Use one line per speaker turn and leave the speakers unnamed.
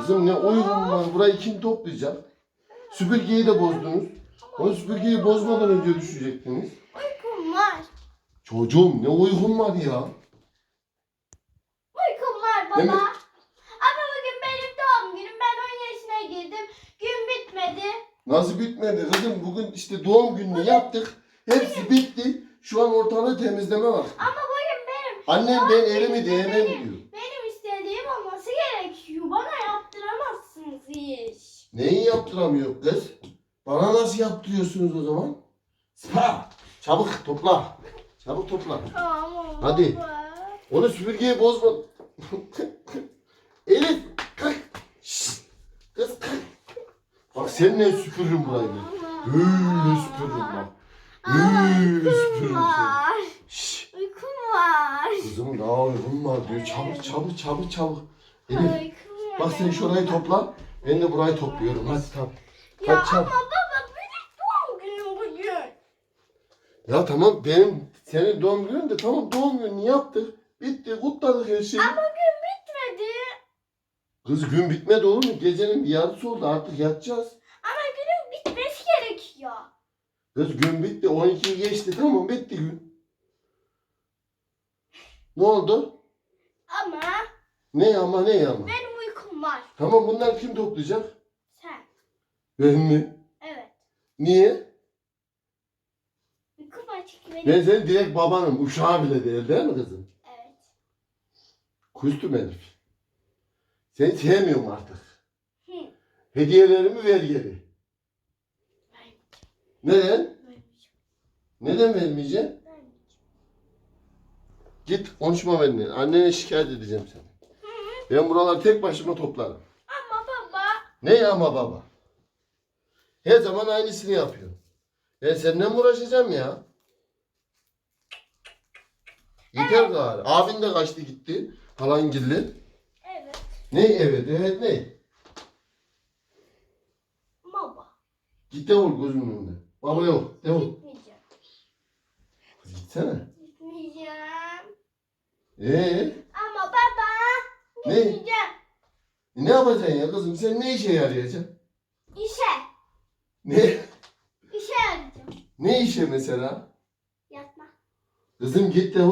Kızım ne uygun var. Burayı kim toplayacak? Süpürgeyi de bozdunuz. O süpürgeyi bozmadan önce düşecektiniz.
Uykum var.
Çocuğum ne uygun var ya.
Uykum var baba.
Mi?
Ama bugün benim doğum günüm. Ben 10 yaşına girdim. Gün bitmedi.
Nasıl bitmedi kızım? Bugün işte doğum gününü yaptık. Hepsi bitti. Şu an ortalığı temizleme var.
Ama bugün benim
Annem ben elimi değmem diyor.
benim istediğim olması gerekiyor. Bana yaptıramazsınız hiç.
Neyi yaptıramıyor kız? Bana nasıl yaptırıyorsunuz o zaman? Spa! Çabuk topla. Çabuk topla.
Tamam.
Hadi.
baba.
Onu süpürgeyi bozma. Elif kalk. Şşt. Kız kalk. Bak seninle süpürürüm burayı. ben. Böyle süpürürüm bak. Böyle süpürürüm seni.
var.
Şşt.
Uykum var.
Kızım daha uygun var diyor. Çabuk çabuk çabuk çabuk. Elif
Uykum var.
bak sen şurayı topla. Ben de burayı topluyorum. Hadi tamam.
Ya
Hadi çabuk.
ama baba benim doğum günüm bugün.
Ya tamam benim senin doğum günün de tamam doğum gününü yaptık. Bitti kutladık her şeyi.
Ama gün bitmedi.
Kız gün bitmedi olur mu? Gecenin bir yarısı oldu artık yatacağız.
Ama günün bitmesi gerekiyor.
Kız gün bitti 12'yi geçti tamam bitti gün. Ne oldu?
Ama
Ne ama ne ama?
var.
Tamam bunlar kim toplayacak?
Sen.
Ben mi?
Evet.
Niye?
Uykum açık benim.
Ben senin direkt babanım. Uşağı bile değil değil mi kızım?
Evet.
Kustum herif. Seni sevmiyorum artık.
Hı.
Hediyelerimi ver geri. Neden? Neden vermeyeceğim? Git konuşma benimle. Annene şikayet edeceğim seni. Ben buraları tek başıma toplarım. Ne ama baba? Her zaman aynısını yapıyor. Ben seninle mi uğraşacağım ya? Yeter gari. Abin de kaçtı gitti. Falan gilli.
Evet.
Ne evet evet ne?
Baba.
Git de ol gözümün önünde. Baba yok. De ol.
Gitmeyeceğim.
Kız gitsene.
Gitmeyeceğim.
Ee,
Ama baba.
Ne?
Gitmeyeceğim.
ne yapacaksın ya kızım? Sen ne işe yarayacaksın?
İşe.
Ne?
İşe yarayacağım.
Ne işe mesela?
Yatma.
Kızım git de.